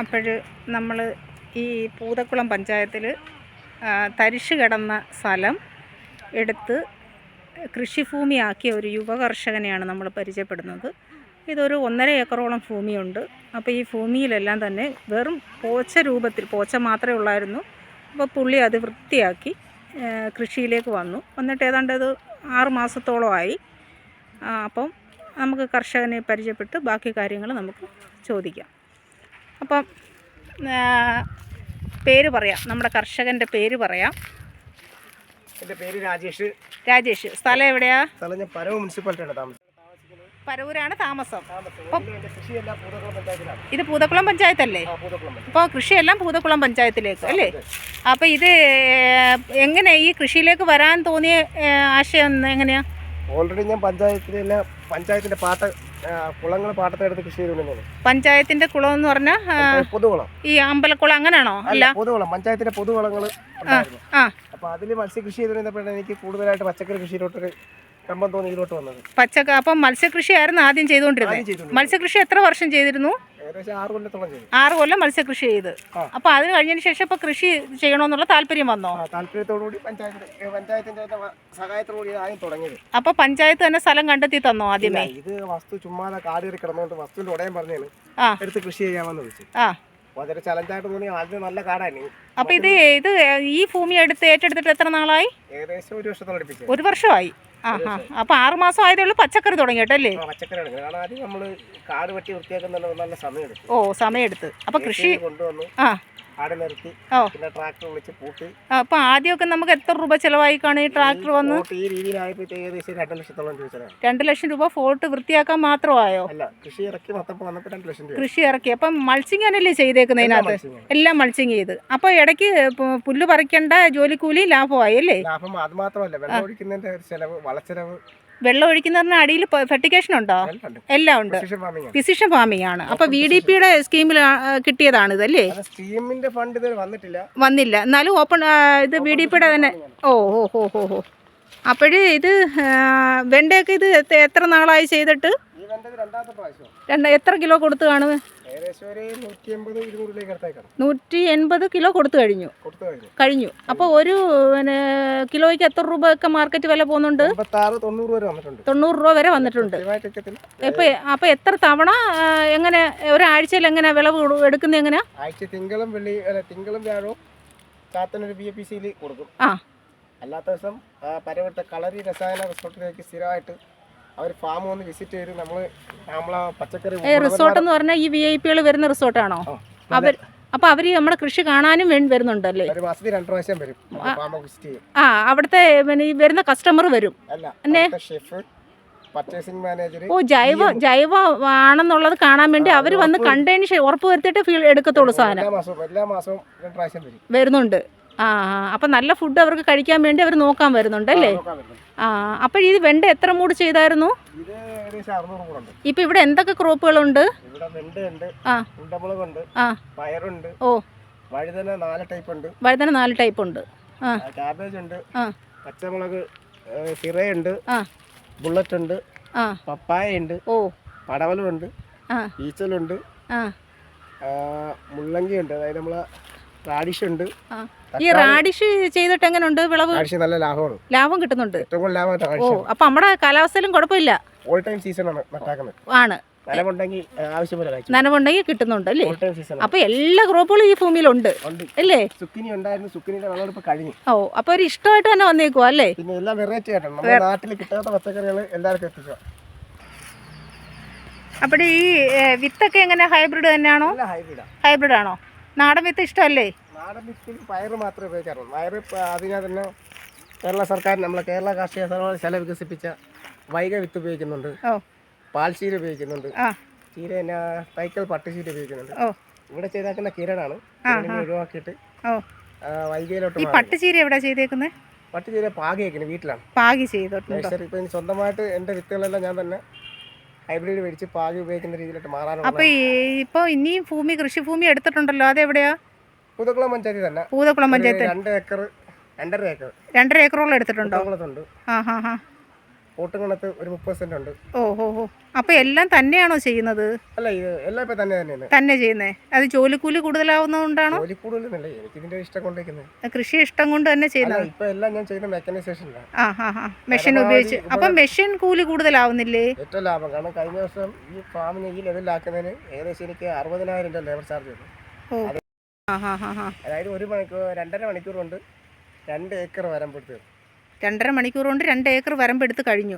അപ്പോൾ നമ്മൾ ഈ പൂതക്കുളം പഞ്ചായത്തിൽ തരിശ് കിടന്ന സ്ഥലം എടുത്ത് കൃഷിഭൂമിയാക്കിയ ഒരു യുവ കർഷകനെയാണ് നമ്മൾ പരിചയപ്പെടുന്നത്. ഇതൊരു ഒന്നര ഏക്കറോളം ഭൂമിയുണ്ട്. അപ്പോൾ ഈ ഭൂമിയിലെല്ലാം തന്നെ വെറും പോച്ച രൂപത്തിൽ പോച്ച മാത്രമേ ഉള്ളായിരുന്നു. അപ്പോൾ പുള്ളി അത് വൃത്തിയാക്കി കൃഷിയിലേക്ക് വന്നു. വന്നിട്ട് ഏതാണ്ട് അത് ആറ് മാസത്തോളമായി അപ്പം നമുക്ക് കർഷകനെ പരിചയപ്പെട്ട് ബാക്കി കാര്യങ്ങൾ നമുക്ക് ചോദിക്കാം. അപ്പം പേര് പറയാം. നമ്മുടെ കർഷകന്റെ പേര് പറയാം. എന്റെ പേര് രാജേഷ്. രാജേഷ്. സ്ഥലം എവിടെയാ? സ്ഥലം ഞാൻ പരവ് മുനിസിപ്പാലിറ്റിയാണ് താമസം പരവൂരാണ് താമസം. ഇത് പൂതക്കുളം പഞ്ചായത്തല്ലേ? അപ്പോൾ കൃഷിയെല്ലാം പൂതക്കുളം പഞ്ചായത്തിലേക്ക് അല്ലേ? അപ്പോൾ ഇത് എങ്ങനെ ഈ കൃഷിയിലേക്ക് വരാൻ തോന്നിയ ആശയം എങ്ങനെയാ? ഓൾറെഡി ഞാൻ പഞ്ചായത്തിലെ പഞ്ചായത്തിന്റെ പാട്ട കുളങ്ങൾ പാട്ടത്തെടുത്ത് കൃഷി ചെയ്തുകൊണ്ടിരുന്നത് പഞ്ചായത്തിന്റെ കുളം എന്ന് പറഞ്ഞാൽ പൊതുകുളം. ഈ അമ്പലക്കുളം അങ്ങനെയാണോ അല്ല പൊതുകുളം പഞ്ചായത്തിന്റെ പൊതുകുളങ്ങൾ അപ്പൊ അതിൽ മത്സ്യകൃഷി ചെയ്തുകൊണ്ടിരുന്നപ്പോഴാണ് എനിക്ക് കൂടുതലായിട്ട് പച്ചക്കറി കൃഷിയിലോട്ടൊരു കമ്പം ഇതിലോട്ട് വന്നത്. പച്ചക്ക അപ്പം മത്സ്യകൃഷിയായിരുന്നു ആദ്യം ആദ്യം ചെയ്തുകൊണ്ടിരുന്നത്. മത്സ്യകൃഷി എത്ര വർഷം ചെയ്തിരുന്നു? ആറ് കൊല്ലം മത്സ്യകൃഷി ചെയ്ത്. അപ്പൊ അപ്പോൾ അത് കഴിഞ്ഞതിന് ശേഷം ഇപ്പൊ കൃഷി ചെയ്യണമെന്നുള്ള താല്പര്യം വന്നോ? അപ്പൊ പഞ്ചായത്ത് തന്നെ സ്ഥലം കണ്ടെത്തി തന്നോ ആദ്യമേ? ഇത് വസ്തു ചുമ്മാതെ കാട് കിടന്നുകൊണ്ട് വസ്തുവിന്റെ ഉടയം എടുത്ത് കൃഷി ചെയ്യാമെന്ന് ചലഞ്ചായിട്ട് തോന്നി ആദ്യം നല്ല അപ്പോൾ ഇത് ഇത് ഈ ഭൂമി എടുത്ത് ഏറ്റെടുത്തിട്ട് എത്ര നാളായി? ഏകദേശം ഒരു വർഷത്തോളം ഒരു വർഷമായി. ആ ആ അപ്പോൾ ആറ് മാസം ആയതേ ഉള്ളൂ പച്ചക്കറി തുടങ്ങിയിട്ടല്ലേ ആ, പച്ചക്കറി എടുക്കുന്നത് കാരണം ആദ്യം നമ്മൾ കാട് വെട്ടി വൃത്തിയാക്കുന്ന നല്ല സമയം എടുത്തു ഓ സമയമെടുത്ത്. അപ്പോൾ കൃഷി കൊണ്ടുവന്നു. ആ. അപ്പോൾ ആദ്യമൊക്കെ നമുക്ക് എത്ര രൂപ ചിലവായി കാണും ഈ ട്രാക്ടർ വന്ന്? രണ്ട് ലക്ഷം രൂപ ഫോർട്ട് വൃത്തിയാക്കാൻ മാത്രമായോ? കൃഷി ഇറക്കി അപ്പൊ അപ്പം മൾച്ചിങ് തന്നെയല്ലേ ചെയ്തേക്കുന്നതിനകത്ത് മത്സ്യങ്ങൾ. എല്ലാം മൾച്ചിങ് ചെയ്ത്. അപ്പൊ ഇടയ്ക്ക് പുല്ല് പറിക്കേണ്ട ജോലിക്കൂലി ലാഭമായി അല്ലേ? ലാഭം അത് മാത്രമല്ല വെള്ളം ഒഴിക്കുന്നതിന്റെ ചെലവ് വളച്ചെലവ് വെള്ളം ഒഴിക്കുന്ന ഒഴിക്കുന്നതിന് അടിയിൽ ഫെർട്ടിക്കേഷൻ ഉണ്ടോ? എല്ലാം ഉണ്ട്. ഫിസിഷൻ ഫാമിംഗ് ആണ്. അപ്പൊ വി ഡി പിയുടെ സ്കീമിൽ കിട്ടിയതാണ് ഇതല്ലേ സ്കീമിന്റെ ഫണ്ട് ഇതുവരെ വന്നിട്ടില്ല. വന്നില്ല. എന്നാലും ഓപ്പൺ ഇത് വി ഡി പിയുടെ തന്നെ. ഓ ഓ ഹോ ഹോ ഹോ അപ്പോഴ് ഇത് വെണ്ടയൊക്കെ ഇത് എത്ര- നാളായി ചെയ്തിട്ട്? രണ്ട് എത്ര കിലോ കൊടുത്തു കാണും ഏകദേശം ഒരു നൂറ്റി എൺപത് കിലോ കൊടുത്തു കഴിഞ്ഞു. കഴിഞ്ഞു. അപ്പോൾ ഒരു പിന്നെ കിലോയ്ക്ക് എത്ര രൂപ ഒക്കെ മാർക്കറ്റ് വില പോകുന്നുണ്ട്? തൊണ്ണൂറ് രൂപ വരെ വന്നിട്ടുണ്ട്. ഇപ്പൊ അപ്പൊ എത്ര തവണ എങ്ങനെ ഒരാഴ്ചയിൽ എങ്ങനെ വിളവ് എടുക്കുന്ന എടുക്കുന്നത് എങ്ങനെയാ? ആഴ്ച തിങ്കളും വെള്ളി തിങ്കളും വ്യാഴവും ചാത്തനൊരു ബി എ പി സിയിൽ കൊടുക്കും. ആ. അല്ലാത്ത ദിവസം പരവട്ട കളരി രസായന റിസോർട്ടിലേക്ക് സ്ഥിരമായിട്ട് അവർ ഫാം ഒന്ന് വിസിറ്റ് ചെയ്ത് നമ്മൾ നമ്മളെ പച്ചക്കറി റിസോർട്ട് എന്ന് പറഞ്ഞാൽ ഈ വി ഐ പികൾ വരുന്ന റിസോർട്ടാണോ അവർ അപ്പോൾ അവർ നമ്മുടെ കൃഷി കാണാനും വരുന്നുണ്ടല്ലേ? ഒരു മാസത്തിൽ രണ്ട് പ്രാവശ്യം വരും. ആ അവിടുത്തെ പിന്നെ ഈ വരുന്ന കസ്റ്റമർ വരും. അല്ല ഷെഫ് പർച്ചേസിംഗ് മാനേജർ ഓ ജൈവ ജൈവ ആണെന്നുള്ളത് കാണാൻ വേണ്ടി അവർ വന്ന് കണ്ടതിന് ഉറപ്പ് വരുത്തിയിട്ട് ഫീൽ എടുക്കത്തുള്ളൂ സാധനം. എല്ലാ മാസവും എല്ലാ മാസവും രണ്ട് പ്രാവശ്യം വരും. വരുന്നുണ്ട്. ആ അപ്പം നല്ല ഫുഡ് അവർക്ക് കഴിക്കാൻ വേണ്ടി അവർ നോക്കാൻ വരുന്നുണ്ട് അല്ലേ? ആ അപ്പോൾ ഇത് വെണ്ട എത്ര മൂട് ചെയ്തായിരുന്നു? ഇപ്പം ഇവിടെ എന്തൊക്കെ ക്രോപ്പുകളുണ്ട്? ഓ. വഴുതന നാല് ടൈപ്പ് ഉണ്ട് വഴുതന നാല് ടൈപ്പ് ഉണ്ട് കാബേജ് ഉണ്ട് പച്ചമുളക് സിറയുണ്ട് ബുള്ളറ്റ് ഉണ്ട് പപ്പായ ഉണ്ട് ഓ. പടവലുണ്ട് ഈച്ചലുണ്ട് മുള്ളങ്കി ഉണ്ട് അതായത് നമ്മളെ റാഡിഷ് ഉണ്ട് ഈ റാഡിഷ് ചെയ്തിട്ട് എങ്ങനെയുണ്ട് വിളവ്? നല്ല ലാഭമാണ്. ലാഭം കിട്ടുന്നുണ്ട്. ഓ റാഡിഷ് നമ്മുടെ കാലാവസ്ഥയിലും കുഴപ്പമില്ല. ഓൾ ടൈം സീസൺ ആണ് ആണ്. നനവുണ്ടെങ്കിൽ കിട്ടുന്നുണ്ട് അല്ലേ? അപ്പോൾ എല്ലാ ക്രോപ്പുകളും ഈ ഭൂമിയിലുണ്ട് ഉണ്ട്. അല്ലേ? ഓ അപ്പോൾ ഒരു ഇഷ്ടമായിട്ട് തന്നെ വന്നേക്കുവാ അല്ലേ? അപ്പോൾ ഈ വിത്തൊക്കെ എങ്ങനെ? ഹൈബ്രിഡ് തന്നെയാണോ? ഹൈബ്രിഡ് ആണോ? നാടൻ വിത്ത് ഇഷ്ടമല്ലേ? നാടൻ വിത്തിൽ പയറ് മാത്രമേ ഉപയോഗിക്കാറുള്ളൂ. പയർ അതിനെ തന്നെ കേരള സർക്കാർ നമ്മളെ കേരള കാർഷിക സർവകലാശാല വികസിപ്പിച്ച വൈക വിത്ത് ഉപയോഗിക്കുന്നുണ്ട്. പാൽശീര ഉപയോഗിക്കുന്നുണ്ട്. ചീര പിന്നെ തൈക്കൽ പട്ടുശീര ഉപയോഗിക്കുന്നുണ്ട്. ഇവിടെ ചെയ്തേക്കുന്ന കിരണാണ് ഒഴിവാക്കിയിട്ട് വൈകയിലോട്ട് ഈ. പട്ടുചീര എവിടെ ചെയ്തേക്കുന്നത് പട്ടുചീര പാകിയേക്കുന്നത് വീട്ടിലാണ്. പാകി ചെയ്തിട്ടുണ്ടോ? സ്വന്തമായിട്ട് എന്റെ വിത്തുകളെല്ലാം ഞാൻ തന്നെ ഹൈബ്രിഡ് മേടിച്ച് പാകി ഉപയോഗിക്കുന്ന രീതിയിലോട്ട് മാറാനുള്ള അപ്പോൾ ഇപ്പോൾ ഇനിയും ഭൂമി കൃഷിഭൂമി എടുത്തിട്ടുണ്ടല്ലോ അതെവിടെയാ? പൂതക്കുളം പഞ്ചായത്തിൽ തന്നെ. പൂതക്കുളം പഞ്ചായത്ത്. രണ്ട് ഏക്കർ രണ്ടര ഏക്കർ രണ്ടര ഏക്കറോളം എടുത്തിട്ടുണ്ടോ? ആ ഹാ ഹാ പോട്ടുകണത്ത് ഒരു മുപ്പത് സെന്റ് ഉണ്ട്. ഓഹോ ഹോ അപ്പോൾ എല്ലാം തന്നെയാണോ ചെയ്യുന്നത്? അല്ല ഇത് എല്ലാം ഇപ്പൊ തന്നെ തന്നെയാണ്. തന്നെ ചെയ്യുന്നേ. അത് ജോലിക്കൂലി കൂടുതലാവുന്നതുകൊണ്ടാണോ? ജോലി കൂടുതലൊന്നുമില്ല എനിക്ക് ഇതിന്റെ ഇഷ്ടം കൊണ്ടിരിക്കുന്നത് കൃഷി ഇഷ്ടം കൊണ്ട് തന്നെ ചെയ്യുന്നത് ഇപ്പൊ എല്ലാം ഞാൻ ചെയ്യുന്ന മെക്കനൈസേഷനിലാണ് ആ ഹാ ഹാ മെഷീൻ ഉപയോഗിച്ച് അപ്പൊ മെഷീൻ കൂലി കൂടുതലാവുന്നില്ലേ? ഏറ്റവും ലാഭം. കാരണം കഴിഞ്ഞ വർഷം ഈ ഫാമിന് ഈ ലെവലിലാക്കുന്നതിന് ഏകദേശം എനിക്ക് അറുപതിനായിരം രൂപ ലേബർ ചാർജ് വന്നു. അതായത് ഒരു മണിക്കൂർ രണ്ടര മണിക്കൂർ കൊണ്ട് രണ്ട് ഏക്കർ വരമ്പെടുത്ത് രണ്ടര മണിക്കൂർ കൊണ്ട് രണ്ട് ഏക്കർ വരമ്പെടുത്ത് കഴിഞ്ഞു.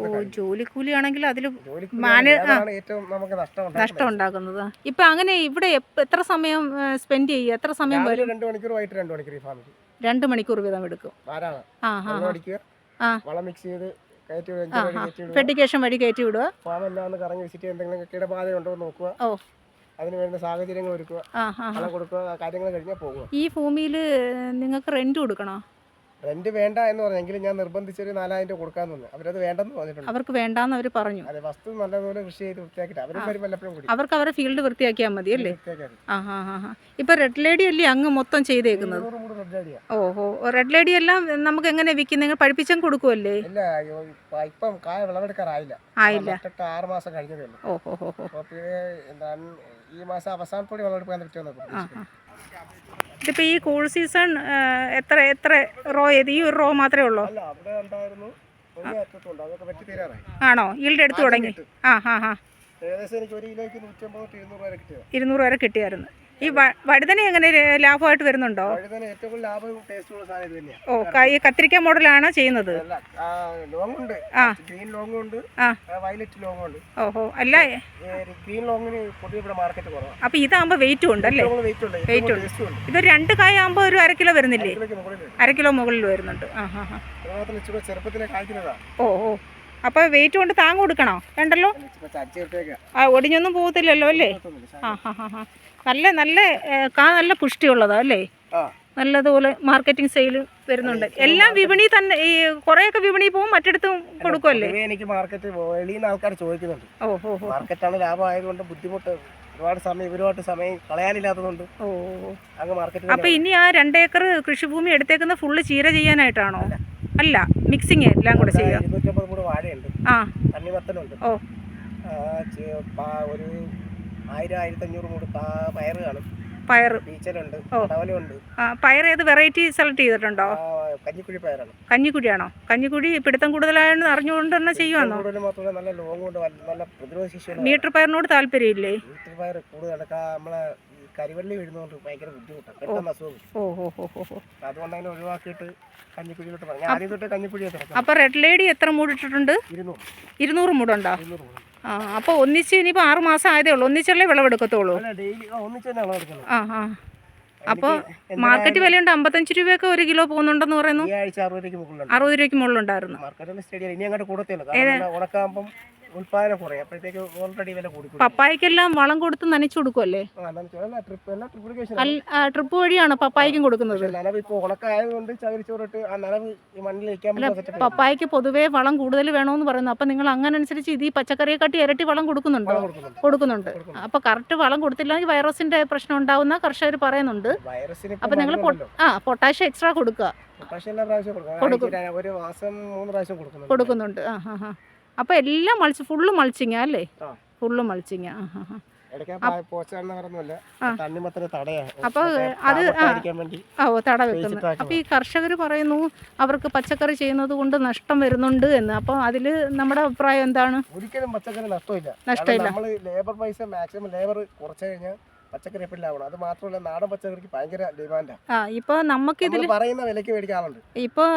ഓ ജോലിക്കൂലി ആണെങ്കിൽ അതിൽ മാന- നഷ്ടം ഉണ്ടാക്കുന്നത്. ഇപ്പൊ അങ്ങനെ ഇവിടെ എത്ര സമയം സ്പെൻഡ് ചെയ്യുക എത്ര സമയം വരും? രണ്ട് മണിക്കൂർ വീതം എടുക്കും. വളം മിക്സ് ചെയ്ത് ഫെഡിക്കേഷൻ വഴി കയറ്റി വിടുക. ഫാം എല്ലാം കറങ്ങി വിസിറ്റ് എന്തെങ്കിലും കീടബാധ ഉണ്ടോ എന്ന് നോക്കുക. ഓ. അതിന് വേണ്ട സാഹചര്യങ്ങൾ ഒരുക്കുക. കൊടുക്കുക കാര്യങ്ങൾ കഴിഞ്ഞാൽ പോകുക. ഈ ഭൂമിയിൽ നിങ്ങൾക്ക് റെന്റ് കൊടുക്കണോ? റെന്റ് വേണ്ട എന്ന് പറഞ്ഞെങ്കിൽ ഞാൻ നിർബന്ധിച്ചൊരു നാലായിരം രൂപ കൊടുക്കാന്ന് പറഞ്ഞു. അവരത് വേണ്ടെന്ന് പറഞ്ഞിട്ടുണ്ട്. അവർക്ക് വേണ്ടാന്ന് അവർ പറഞ്ഞു. അതെ വസ്തു നല്ലതുപോലെ കൃഷി ചെയ്ത് വൃത്തിയാക്കിയിട്ട് അവരും വരും വല്ലപ്പോഴും കൂടി. അവർക്ക് അവരുടെ ഫീൽഡ് വൃത്തിയാക്കിയാൽ മതി അല്ലേ? ഇപ്പൊ മതി. ആ ഹാ ഹാ ഹാ ഇപ്പം റെഡ് ലേഡി അല്ലേ അങ്ങ് മൊത്തം ചെയ്തേക്കുന്നത്. ഓഹോ റെഡ് ലേഡി എല്ലാം നമുക്ക് എങ്ങനെ വിൽക്കും? നിങ്ങൾ പഠിപ്പിച്ചും കൊടുക്കുമല്ലേ ഇല്ല ഇപ്പ- കായ വിളവെടുക്കാറായില്ല. ആയില്ല. ആറ് മാസം കഴിഞ്ഞതേ ഓഹോ ഹോ ഹോ. പിന്നെ എന്താണ് ഈ മാസം അവസാനത്തോടെ വിളവെടുക്കാൻ പറ്റുമെന്ന്. ഇതിപ്പോൾ ഈ കൂൾ സീസൺ എത്ര എത്ര റോ ഏത്? ഈ ഒരു റോ മാത്രമേ ഉള്ളൂ? ആണോ? ഈൽഡ് എടുത്തു തുടങ്ങി. ആ ഹാ ഹാ ഏകദേശം എനിക്ക് ഒരു കിലോയ്ക്ക് നൂറ്റമ്പത് തൊട്ട് ഇരുന്നൂറ് വരെ ഇരുന്നൂറ് വരെ കിട്ടിയായിരുന്നു. ഈ വഴുതന എങ്ങനെ ലാഭമായിട്ട് വരുന്നുണ്ടോ? ഓ ഈ കത്തിരിക്ക മോഡലാണ് ചെയ്യുന്നത്? അല്ല ഇതാകുമ്പോ ആ. ലോങ് ഉണ്ട് ഓഹോ അല്ല വെയിറ്റും വെയിറ്റ് ഉണ്ട് ഇതൊരു രണ്ട് കായ ആകുമ്പോ ഒരു അര കിലോ വരുന്നില്ലേ. അര കിലോ മുകളിൽ വരുന്നുണ്ട്. ആ ഹാ ഹാ. ചെറുപ്പത്തിലെ ഓ ഓ അപ്പോൾ വെയിറ്റ് കൊണ്ട് താങ്ങ് കൊടുക്കണോ? വേണ്ടല്ലോ ആ ഒടിഞ്ഞൊന്നും പോകത്തില്ലല്ലോ അല്ലേ? ആ ഹാ ഹാ ഹാ. നല്ല നല്ല കാ നല്ല പുഷ്ടിയുള്ളതാ അല്ലേ? നല്ലതുപോലെ മാർക്കറ്റിംഗ് സെയിൽ വരുന്നുണ്ട്. എല്ലാം വിപണി തന്നെ ഈ കുറേയൊക്കെ വിപണി പോകും മറ്റിടത്തും കൊടുക്കുമല്ലേ എനിക്ക് മാർക്കറ്റ് വെളിയിൽ നിന്ന് ആൾക്കാർ ചോദിക്കുന്നുണ്ട്. ഓ ഓ ഓ മാർക്കറ്റാണ് ലാഭം ആയതുകൊണ്ട് ബുദ്ധിമുട്ട്. ഒരുപാട് സമയം ഇവരുമായിട്ട് സമയം കളയാനില്ലാത്തതുകൊണ്ട് ഓ. അങ്ങ് മാർക്കറ്റ് അപ്പോൾ ഇനി ആ രണ്ടേക്കർ കൃഷിഭൂമി എടുത്തേക്കുന്ന ഫുള്ള് ചീര ചെയ്യാനായിട്ടാണോ? അല്ല മിക്സിങ് എല്ലാം കൂടെ ചെയ്യുക. വാഴയുണ്ട്. ആ. തണ്ണിമത്തനുണ്ട് ഓ. ഒരു ആയിരം ആയിരത്തഞ്ഞൂറ് മൂട് പാ- പയറ് കാണും. പയർ ബീച്ചലുണ്ട് ഏത് വെറൈറ്റി സെലക്ട് ചെയ്തിട്ടുണ്ടോ? കഞ്ഞിക്കുഴി പയറാണ്. കഞ്ഞിക്കുഴിയാണോ? കഞ്ഞിക്കുഴി പിടുത്തം കൂടുതലായെന്ന് അറിഞ്ഞുകൊണ്ട് തന്നെ ചെയ്യുവാണോ നല്ല ലോങ് കൊണ്ട് വല്ല- നല്ല പ്രതിരോധ മീറ്റർ പയറിനോട് താല്പര്യമില്ലേ? ഇല്ലേ പയർ കൂടുതൽ നമ്മളെ കരിവള്ളി വീഴുന്നതുകൊണ്ട് ഭയങ്കര ബുദ്ധിമുട്ടാണ് പെട്ടെന്ന് അസുഖം അതുകൊണ്ട് അങ്ങനെ ഒഴിവാക്കിയിട്ട് കഞ്ഞിക്കുഴിയിലോട്ട് പറഞ്ഞു. ആദ്യം തൊട്ട് അപ്പോൾ റെഡ് ലേഡി എത്ര മൂടിട്ടിട്ടുണ്ട്? ഇരുന്നൂറ്. ഇരുന്നൂറ് മൂടുണ്ടോ? ആ അപ്പോൾ ഒന്നിച്ച് ഇനിയിപ്പോൾ ആറ് മാസം ആയതേ ഉള്ളൂ. ഒന്നിച്ചല്ലേ വിളവെടുക്കത്തുള്ളൂ? ആ ആ അപ്പോൾ മാർക്കറ്റ് വിലയുണ്ട് അമ്പത്തഞ്ച് രൂപയൊക്കെ ഒരു കിലോ പോകുന്നുണ്ടെന്ന് പറയുന്നു. അറുപത് രൂപയ്ക്ക് മുകളിലുണ്ടായിരുന്നു. ഉൽപ്പാദനം കുറയും. അപ്പോഴത്തേക്ക് ഓൾറെഡി വില കൂടി പപ്പായക്കെല്ലാം വളം കൊടുത്ത് നനച്ചു കൊടുക്കുമല്ലേ ട്രിപ്പ് വഴിയാണ് പപ്പായക്കും കൊടുക്കുന്നത്? നനവ് ഇപ്പോൾ ഉണക്കായതുകൊണ്ട് ചകിരിച്ചോറിട്ട് ആ നനവ് ഈ മണ്ണിൽ പപ്പായക്ക് പൊതുവേ വളം കൂടുതൽ വേണമെന്ന് പറയുന്നു. അപ്പം നിങ്ങൾ അങ്ങനെ അനുസരിച്ച് ഇത് ഈ പച്ചക്കറിയെ കാട്ടി ഇരട്ടി വളം കൊടുക്കുന്നുണ്ടോ? കൊടുക്കുന്നുണ്ട്. അപ്പോൾ കറക്റ്റ് വളം കൊടുത്തില്ലെങ്കിൽ വൈറസിന്റെ പ്രശ്നം ഉണ്ടാവുന്ന കർഷകർ പറയുന്നുണ്ട്. അപ്പൊ നിങ്ങൾ ആ പൊട്ടാഷ്യം എക്സ്ട്രാ കൊടുക്കുക. കൊടുക്കുന്നുണ്ട്. ആ ഹാ ഹാ അപ്പോൾ എല്ലാം മൾച്ച് ഫുള്ള് മൾച്ചിങ്ങാ അല്ലേ. ഫുള്ള് മൾച്ചിങ്ങാ ആ. ഹാ ഹാ അപ്പോൾ അത് ഓ തട വെക്കുന്നത് അപ്പൊ ഈ കർഷകർ പറയുന്നു അവർക്ക് പച്ചക്കറി ചെയ്യുന്നത് കൊണ്ട് നഷ്ടം വരുന്നുണ്ട് എന്ന്. അപ്പൊ അതിൽ നമ്മുടെ അഭിപ്രായം എന്താണ്? ഒരിക്കലും പച്ചക്കറി നഷ്ടമില്ല. നഷ്ടമില്ല. നമ്മൾ ലേബർ പൈസ മാക്സിമം ലേബർ കുറച്ചു കഴിഞ്ഞാൽ പച്ചക്കറി എപ്പോഴും ലാഭമാണ്. അത് മാത്രമല്ല നാടൻ പച്ചക്കറിക്ക് ഭയങ്കര ഡിമാൻഡാണ് ആ. ഇപ്പോൾ നമുക്ക് ഇതിൽ പറയുന്ന വിലയ്ക്ക് മേടിക്കാറുണ്ട് ഇപ്പോൾ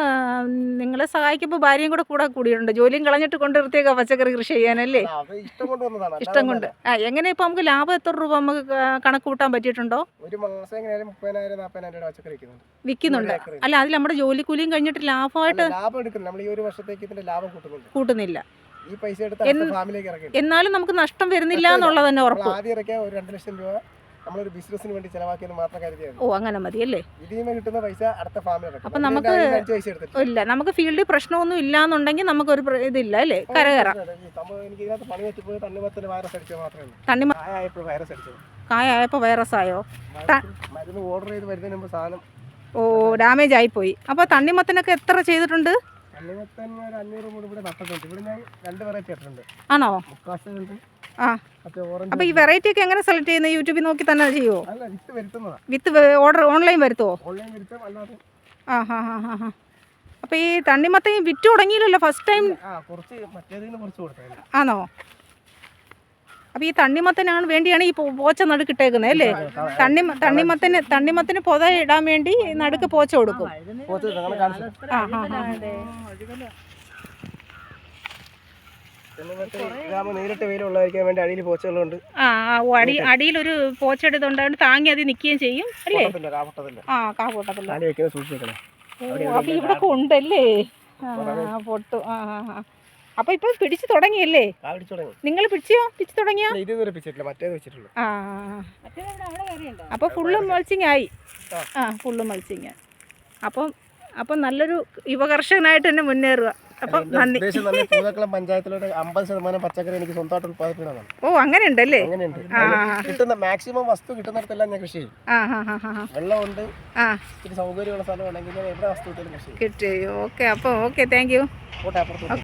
നിങ്ങളെ സഹായിക്കുമ്പോൾ ഭാര്യയും കൂടെ കൂടെ കൂടിയിട്ടുണ്ട്. ജോലിയും കളഞ്ഞിട്ട് കൊണ്ട് നിർത്തിയേക്കാം പച്ചക്കറി കൃഷി ചെയ്യാനല്ലേ? ഇഷ്ടം കൊണ്ട് വന്നതാണ്. ഇഷ്ടം കൊണ്ട്. ആ എങ്ങനെ ഇപ്പോൾ നമുക്ക് ലാഭം എത്ര രൂപ നമുക്ക് കണക്ക് കൂട്ടാൻ പറ്റിയിട്ടുണ്ടോ? ഒരു മാസം എങ്ങനെയായാലും മുപ്പതിനായിരം നാൽപ്പതിനായിരം രൂപ പച്ചക്കറി വിൽക്കുന്നുണ്ട്. അല്ല അതിൽ നമ്മുടെ ജോലിക്കൂലിയും കഴിഞ്ഞിട്ട് ലാഭമായിട്ട് ലാഭം എടുക്കുന്നു നമ്മൾ ഈ ഒരു വർഷത്തേക്ക് ഇതിന്റെ ലാഭം കൂട്ടുന്നുണ്ട്. കൂട്ടുന്നില്ല. ഈ പൈസ എടുത്ത് ഫാമിലേക്ക് ഇറക്കി. എന്നാലും നമുക്ക് നഷ്ടം വരുന്നില്ല എന്നുള്ളത് തന്നെ ഉറപ്പ്. ആദ്യം ഇറക്കിയ ഒരു രണ്ട് ലക്ഷം രൂപ നമ്മളൊരു ബിസിനസിന് വേണ്ടി ചെലവാക്കിയത് മാത്രം കരുതിയത് ഓ അങ്ങനെ മതി അല്ലേ? ഇതിൽ നിന്ന് കിട്ടുന്ന പൈസ അടുത്ത ഫാമിൽ അപ്പൊ നമുക്ക് ഇല്ല നമുക്ക് ഫീൽഡിൽ പ്രശ്നമൊന്നും ഇല്ലാന്നുണ്ടെങ്കിൽ നമുക്ക് ഒരു ഇതില്ല അല്ലേ? കരകയറാം എനിക്ക് ഇതിനകത്ത് പണി വെച്ചപ്പോൾ തണ്ണിമത്തിന് വൈറസ് അടിച്ചത് മാത്രമേ ഉള്ളൂ. തണ്ണിമ ആയപ്പോൾ വൈറസ് അടിച്ചത്. കായായപ്പോൾ വൈറസ് ആയോ? മരുന്ന് ഓർഡർ ചെയ്ത് വരുന്നതിന് മുമ്പ് സാധനം ഓ ഡാമേജ് ആയി പോയി അപ്പോൾ തണ്ണിമത്തനൊക്കെ എത്ര ചെയ്തിട്ടുണ്ട്? തണ്ണിമത്തൻ ഒരു അഞ്ഞൂറ് മൂട് ഇവിടെ നട്ടിട്ടുണ്ട്. ഇവിടെ ഞാൻ രണ്ട് വെറൈറ്റി ഇട്ടിട്ടുണ്ട്. ആണോ? ആ. അപ്പോൾ ഈ വെറൈറ്റി ഒക്കെ എങ്ങനെ സെലക്ട് ചെയ്യുന്നത് യൂട്യൂബിൽ നോക്കി തന്നെ ചെയ്യുമോ വിത്ത് ഓർഡർ ഓൺലൈൻ വരുത്തുമോ ഓൺലൈൻ വരുത്തും? അല്ലാതെ ആ ഹാ ഹാ ഹാ ഹാ. അപ്പോൾ ഈ തണ്ണിമത്തൻ വിറ്റ് തുടങ്ങിയില്ലല്ലോ ഫസ്റ്റ് ടൈം ആണോ? അപ്പൊ ഈ തണ്ണിമത്തനാണ് വേണ്ടിയാണ് ഈ പോച്ച നടുക്കിട്ടേക്കുന്നത് അല്ലേ? തണ്ണി തണ്ണിമത്തന് തണ്ണിമത്തന് പൊത ഇടാൻ വേണ്ടി നടുക്ക് പോച്ച കൊടുക്കും. ആ ഹാ ഹാ. നേരിട്ട് വെയിലുള്ളതായിരിക്കാൻ വേണ്ടി അടിയിൽ പോച്ചകളുണ്ട്. ആ ആ, ഓ, അടി അടിയിലൊരു പോച്ചെടുത്തുണ്ടായിട്ട് താങ്ങി അത് നിൽക്കുകയും ചെയ്യും അല്ലേ? ആ കാ പൊട്ടത്തില്ല. അപ്പൊ ഇവിടെ ഉണ്ടല്ലേ ആ പൊട്ടു ആ ആ ആ. അപ്പൊ ഇപ്പൊ പിടിച്ചു തുടങ്ങിയല്ലേ? തുടങ്ങി. നിങ്ങൾ പിടിച്ചോ? പിടിച്ചു തുടങ്ങിയോ? അപ്പൊ ആ ഫുള്ള് മൾച്ചിങ് ആയി ആ ഫുള്ള് മൾച്ചിങ് അപ്പം അപ്പം നല്ലൊരു യുവകർഷകനായിട്ട് തന്നെ മുന്നേറുക. അപ്പം നന്ദി. പൂതക്കുളം പഞ്ചായത്തിലൂടെ അമ്പത് ശതമാനം പച്ചക്കറി എനിക്ക് സ്വന്തമായിട്ട് ഉത്പാദിപ്പിക്കണമെന്നാണ് ഓ അങ്ങനെ ഉണ്ടല്ലേ അങ്ങനെയുണ്ട് കിട്ടുന്ന മാക്സിമം വസ്തു കിട്ടുന്നിടത്തെല്ലാം ഞാൻ കൃഷി ചെയ്യും. വെള്ളമുണ്ട്. ഇത്തിരി സൗകര്യമുള്ള സ്ഥലമാണെങ്കിൽ എവിടെ വസ്തു കൃഷി ചെയ്യും. കിട്ടി. ഓക്കെ. അപ്പോൾ ഓക്കെ. Thank you.